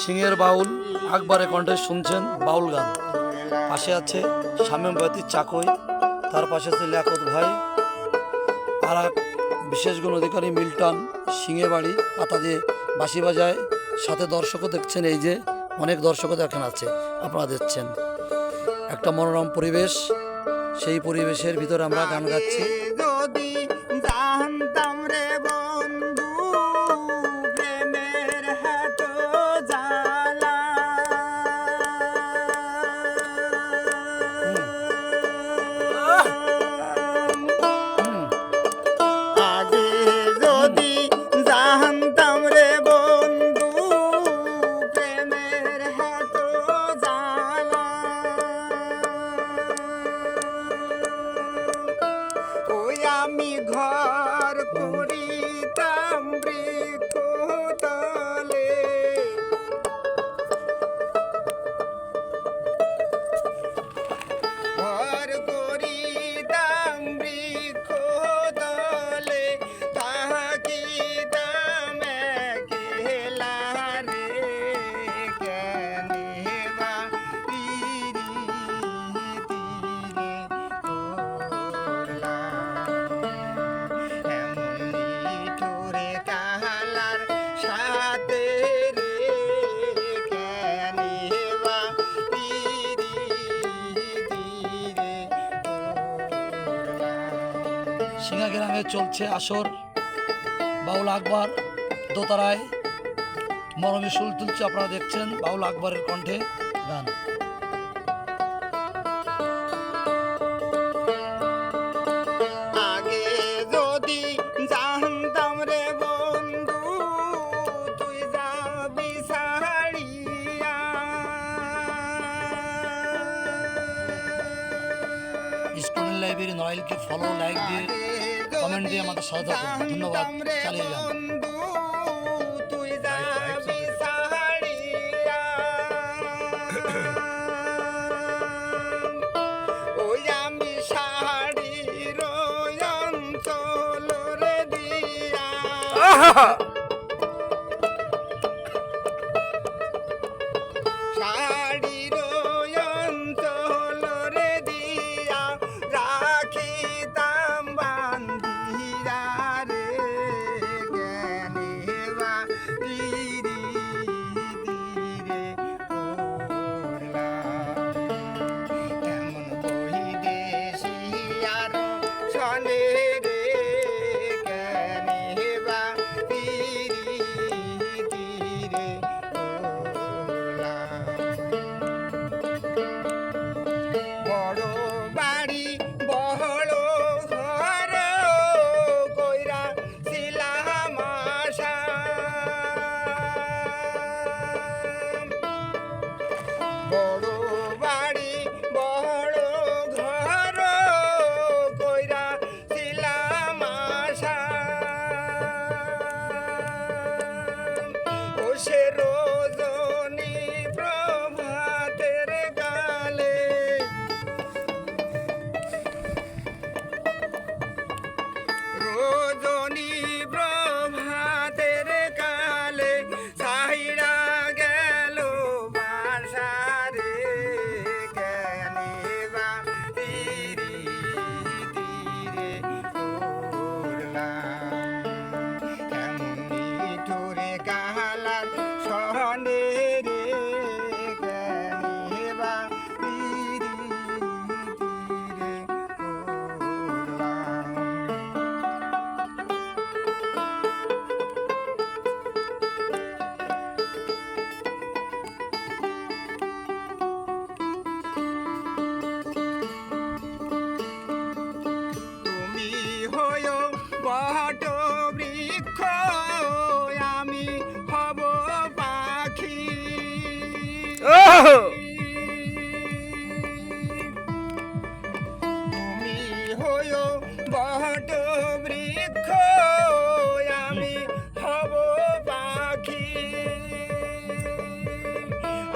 সিংহের বাউল, আকবরের কণ্ঠে শুনছেন বাউল গান। পাশে আছে শামীম বাতির চাকই, তার পাশে আছে লিয়াকত ভাই আর এক বিশেষ গুণ অধিকারী মিল্টন সিংহে বাড়ি, পাতা দিয়ে বাঁশি বাজায়। সাথে দর্শকও দেখছেন, এই যে অনেক দর্শকও দেখেন আছে, আপনারা দেখছেন। একটা মনোরম পরিবেশ, সেই পরিবেশের ভিতরে আমরা গান গাচ্ছি। সিংহা গ্রামে চলছে আসর। বাউল আকবর দোতারায় মরমে সুল তুলছে আপনারা দেখছেন বাউল আকবরের কণ্ঠে গান। লাইব্রেরি নড়াইলকে ফলো লাইক দিয়ে কমেন্ট দিয়ে আমাদের সাথে করুন। ধন্যবাদ। চালিয়ে যান। Ha ha সারিয়া তুমি হয় বট বৃক্ষ আমি হব পাখি।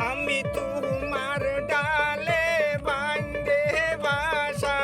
আমি তোমার ডালে বান্ধে বাসা।